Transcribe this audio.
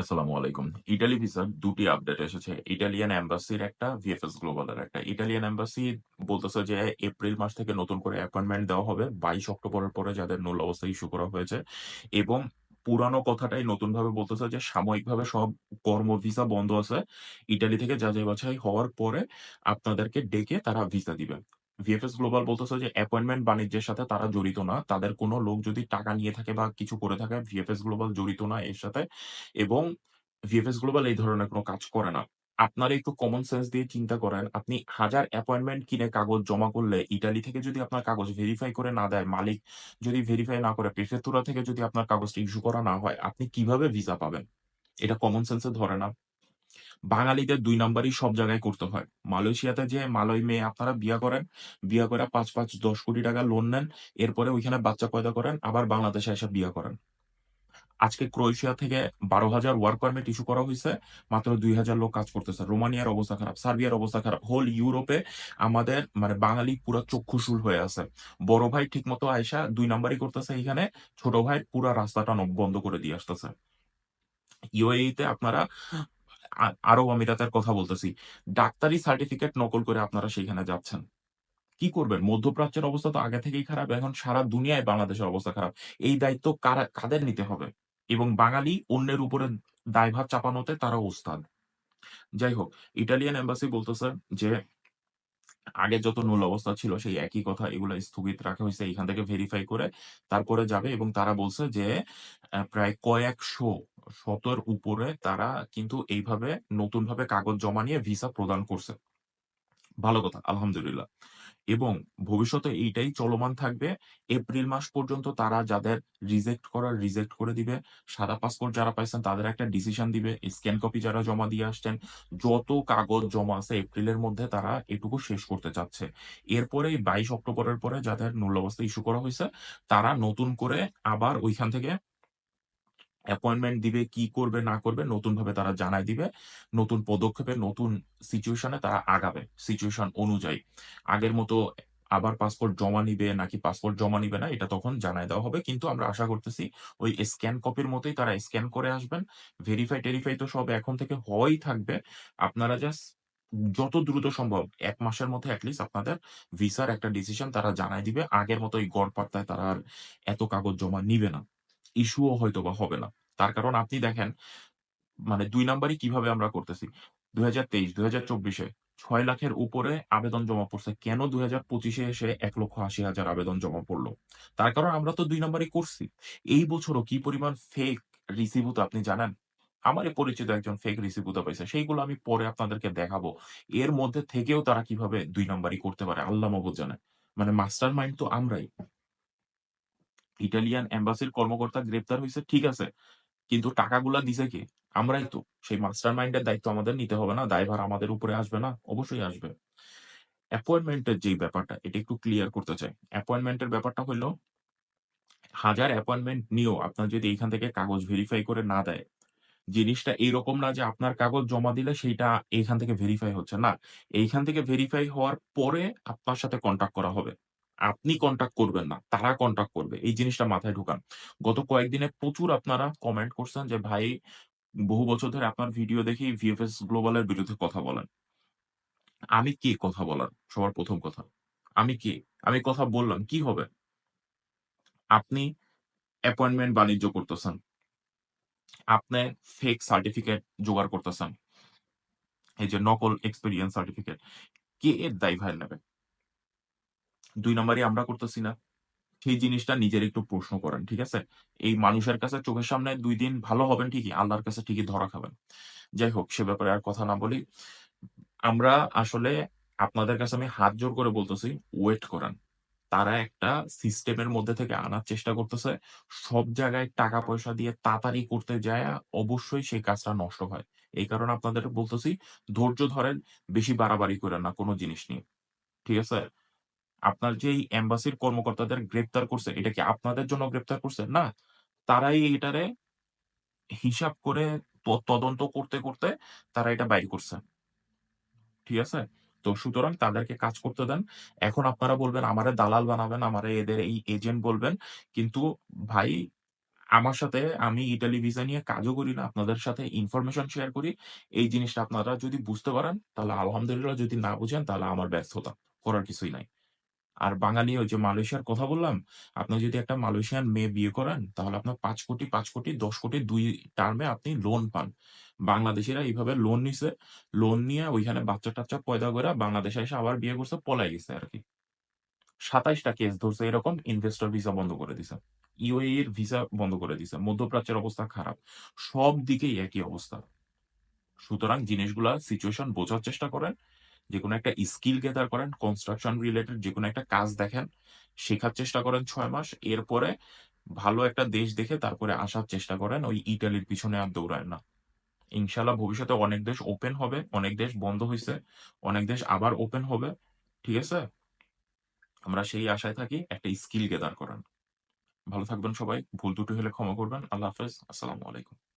আসসালামু আলাইকুম। ইটালি ভিসার ২ টি আপডেট এসেছে। ইটালিয়ান এম্বাসির একটা, ভিএফএস গ্লোবালের একটা। ইটালিয়ান এম্বাসি বলতেছে যে এপ্রিল মাস থেকে নতুন করে অ্যাপয়েন্টমেন্ট দেওয়া হবে ২২ অক্টোবরের পরে যাদের নুল অবস্থা ইস্যু করা হয়েছে এবং পুরানো কথাটাই নতুনভাবে বলতেছে যে সাময়িকভাবে সব কর্ম ভিসা বন্ধ আছে। ইটালি থেকে যাচাই বাছাই হওয়ার পরে আপনাদেরকে ডেকে তারা ভিসা দিবে। ভিএফএস গ্লোবাল বলতেছে যে অ্যাপয়েন্টমেন্ট বাণিজ্যের সাথে তারা জড়িত না। তাদের কোন লোক যদি টাকা নিয়ে থাকে বা কিছু করে থাকে ভিএফএস গ্লোবাল জড়িত না এর সাথে এবং ভিএফএস গ্লোবাল এই ধরনের কোনো কাজ করে না। আপনারা একটু কমন সেন্স দিয়ে চিন্তা করেন, আপনি হাজার অ্যাপয়েন্টমেন্ট কিনে কাগজ জমা করলে ইটালি থেকে যদি আপনার কাগজ ভেরিফাই করে না দেয়, মালিক যদি ভেরিফাই না করে, প্রেফেক্তুরা থেকে যদি আপনার কাগজটা ইস্যু করা না হয়, আপনি কীভাবে ভিসা পাবেন? এটা কমন সেন্স ধরে না? বাঙালিদের দুই নাম্বারই সব জায়গায় করতে হয়। মালয়েশিয়াতে যে মালয় মেয়ে আপনারা বিয়া করেন। বিয়া করে পাঁচ পাঁচ দশ কোটি টাকা লোন নেন। এরপরে ওইখানে বাচ্চা পয়দা করেন। আবার বাংলাদেশে এসে বিয়া করেন। আজকে ক্রোয়েশিয়া থেকে ১২,০০০ ওয়ার্ক পারমিট ইস্যু করা হয়েছে মাত্র ২,০০০ লোক কাজ করতেছে। রোমানিয়ার অবস্থা খারাপ, সার্বিয়ার অবস্থা খারাপ। হোল ইউরোপে আমাদের মানে বাঙালি পুরা চক্ষুশূল হয়ে আছে। বড় ভাই ঠিকমতো আইসা ২ নাম্বারি করতেছে এখানে ছোট ভাই পুরা রাস্তাটা বন্ধ করে দিয়ে আসতেছে। ইউএই তে আপনারা আরব আমিরাতের কথা বলতেছি। ডাক্তারি সার্টিফিকেট নকল করে আপনারা সেখানে যাচ্ছেন। কি করবেন? মধ্যপ্রাচ্যের অবস্থা তো আগে থেকেই খারাপ। এখন সারা দুনিয়ায় বাংলাদেশের অবস্থা খারাপ। এই দায়িত্ব কারা কাদের নিতে হবে? এবং বাঙালি অন্যের উপরে দায়ভার চাপানোতে তারা ওস্তাদ। যাই হোক, ইটালিয়ান এম্বাসি বলতেছে যে আগে যত নূল অবস্থা ছিল সেই একই কথা এগুলা স্থগিত রাখা হয়েছে এখান থেকে ভেরিফাই করে তারপরে যাবে এবং তারা বলছে যে প্রায় কয়েকশো, শতের উপরে তারা কিন্তু এইভাবে নতুনভাবে কাগজ জমা নিয়ে ভিসা প্রদান করছে। ভালো কথা, আলহামদুলিল্লাহ। এবং ভবিষ্যতে এইটাই চলমান থাকবে। এপ্রিল মাস পর্যন্ত তারা যাদের রিজেক্ট করার রিজেক্ট করে দিবে। সাদা পাসপোর্ট যারা পাইছেন তাদের একটা ডিসিশন দিবে। স্ক্যান কপি যারা জমা দিয়ে আসছেন, যত কাগজ জমা আছে এপ্রিলের মধ্যে তারা এটুকু শেষ করতে চাচ্ছে। এরপরেই ২২ অক্টোবরের পরে যাদের নুল অবস্থা ইস্যু করা হয়েছে তারা নতুন করে আবার ওইখান থেকে অ্যাপয়েন্টমেন্ট দিবে, কি করবে না করবে নতুনভাবে তারা জানায় দিবে। নতুন পদক্ষেপে নতুন সিচুয়েশন তারা আগাবে। সিচুয়েশন অনুযায়ী। আগের মতো আবার পাসপোর্ট জমা নিবে নাকি পাসপোর্ট জমা নিবে না এটা তখন জানায় দেওয়া হবে। কিন্তু আমরা আশা করতেছি ওই স্ক্যান কপির মতোই তারা স্ক্যান করে আসবেন। ভেরিফাই-টেরিফাই তো সব এখন থেকে হওয়াই থাকবে। আপনারা জাস্ট যত দ্রুত সম্ভব এক মাসের মধ্যে এট লিস্ট আপনাদের ভিসার একটা ডিসিশন তারা জানাই দিবে। আগের মতো ওই গড়পাত্তায় তারা আর এত কাগজ জমা নিবে না। ইস্যুও হয়তোবা হবে না। তার কারণ আপনি দেখেন মানে ২ নাম্বারই কীভাবে আমরা করতেছি। ২০২৩, ২০২৪ এ ৬ লাখের উপরে আবেদন জমা পড়ছে। কেন দুই হাজার পঁচিশে এসে ১,৮০,০০০ আবেদন জমা পড়ল তার কারণ আমরা তো দুই নাম্বারই করছি। এই বছরও কি পরিমাণ ফেক রিসিভুত আপনি জানেন? আমারই পরিচিত একজন ফেক রিসিভুতা পাইছে। সেইগুলো আমি পরে আপনাদেরকে দেখাবো। এর মধ্যে থেকেও তারা কীভাবে ২ নাম্বারি করতে পারে আল্লাহ মাহবুব জানে। মানে মাস্টার মাইন্ড তো আমরাই। ইটালিয়ান এম্বাসির কর্মকর্তা গ্রেপ্তার হয়েছে ঠিক আছে। কিন্তু টাকাগুলা দিছে কে? আমরাই তো। সেই মাস্টার মাইন্ড এর দায়িত্ব আমাদের নিতে হবে না? দায়ভার আমাদের উপরে আসবে না? অবশ্যই আসবে। অ্যাপয়েন্টমেন্ট এর যেই ব্যাপারটা এটা একটু ক্লিয়ার করতে চাই। অ্যাপয়েন্টমেন্ট এর ব্যাপারটা হইল হাজার অ্যাপয়েন্টমেন্ট নিয়েও আপনার যদি এখান থেকে কাগজ ভেরিফাই করে না দেয়, জিনিসটা এইরকম না যে আপনার কাগজ জমা দিলে সেইটা এইখান থেকে ভেরিফাই হচ্ছে। না, এইখান থেকে ভেরিফাই হওয়ার পরে আপনার সাথে কনট্যাক্ট করা হবে। আপনি কনট্যাক্ট করবেন না। তারা কনট্যাক্ট করবে। এই জিনিসটা মাথায় ঢুকান। গত কয়েকদিনে প্রচুর আপনারা কমেন্ট করছেন যে, "ভাই বহু বছর ধরে আপনার ভিডিও দেখি ভিএফএস গ্লোবাল এর বিরুদ্ধে কথা বলেন।" আমি কে কথা বলার? সবার প্রথম কথা। আমি কে? আমি কথা বললাম, কি হবে? আপনি অ্যাপয়েন্টমেন্ট বাণিজ্য করতেছেন। আপনি ফেক সার্টিফিকেট জোগাড় করতেছেন। এই যে নকল এক্সপিরিয়েন্স সার্টিফিকেট। কে এর দায়ভার নেবে? ২ নম্বরই আমরা করতেছি না? সেই জিনিসটা নিজের একটু প্রশ্ন করেন। ঠিক আছে? এই মানুষের কাছে চোখের সামনে দুই দিন ভালো হবেন ঠিকই। আল্লাহর কাছে ঠিকই ধরা খাবেন। যাই হোক সে ব্যাপারে আর কথা না বলি। আমরা আসলে আপনাদের কাছে আমি হাত জোড় করে বলতেছি ওয়েট করেন। তারা একটা সিস্টেমের মধ্যে থেকে আনার চেষ্টা করতেছে। সব জায়গায় টাকা-পয়সা দিয়ে তাড়াতাড়ি করতে যায় অবশ্যই সেই কাজটা নষ্ট হয়। এই কারণে আপনাদের বলতেছি ধৈর্য ধরেন, বেশি বাড়াবাড়ি করেন না কোনো জিনিস নিয়ে। ঠিক আছে? আপনার যে এম্বাসির কর্মকর্তাদের গ্রেপ্তার করছে, এটা কি আপনাদের জন্য গ্রেপ্তার করছে? না। তারাই এটারে হিসাব করে তদন্ত করতে, করতে তারা এটা বাইর করছে। ঠিক আছে? তো সুতরাং তাদেরকে কাজ করতে দেন। এখন আপনারা বলবেন আমারে দালাল বানাবেন, আমারে এদের এই এজেন্ট বলবেন। কিন্তু ভাই আমার সাথে আমি ইতালি ভিসা নিয়ে কাজও করি না। আপনাদের সাথে ইনফরমেশন শেয়ার করি। এই জিনিসটা আপনারা যদি বুঝতে পারেন তাহলে আলহামদুলিল্লাহ, যদি না বুঝেন তাহলে আমার ব্যর্থতা। করার কিছুই নাই। আর বাঙালি ওই যে মালয়েশিয়ার কথা বললাম, আপনি যদি একটা মালয়েশিয়ান মেয়ে বিয়ে করেন তাহলে আপনার পাঁচ কোটি, পাঁচ কোটি, ১০ কোটি দুই টার্মে আপনি লোন পান। বাংলাদেশিরা এইভাবে লোন নিছে। লোন নিয়ে ওইখানে বাচ্চা-টাচ্চা পয়দা করে বাংলাদেশে এসে আবার বিয়ে করছে, পলাই গেছে আরকি। ২৭ টা কেস ধরছে এরকম ইনভেস্টর ভিসা বন্ধ করে দিছে। UAE এর ভিসা বন্ধ করে দিছে। মধ্যপ্রাচ্যের অবস্থা খারাপ। সব দিকেই একই অবস্থা। সুতরাং জিনিসগুলা সিচুয়েশন বোঝার চেষ্টা করেন। যেকোনো একটা স্কিল গেদার করেন। কনস্ট্রাকশন রিলেটেড যেকোনো একটা কাজ দেখেন। শেখার চেষ্টা করেন ছয় মাস। এরপরে ভালো একটা দেশ দেখে তারপরে আসার চেষ্টা করেন। ওই ইটালির পিছনে আর দৌড়ায়েন না। ইনশাআল্লাহ ভবিষ্যতে অনেক দেশ ওপেন হবে। অনেক দেশ বন্ধ হয়েছে অনেক দেশ আবার ওপেন হবে। ঠিক আছে? আমরা সেই আশায় থাকি। একটা স্কিল গেদার করেন। ভালো থাকবেন সবাই। ভুল ত্রুটি হলে ক্ষমা করবেন। আল্লাহ হাফেজ। আসসালামু আলাইকুম।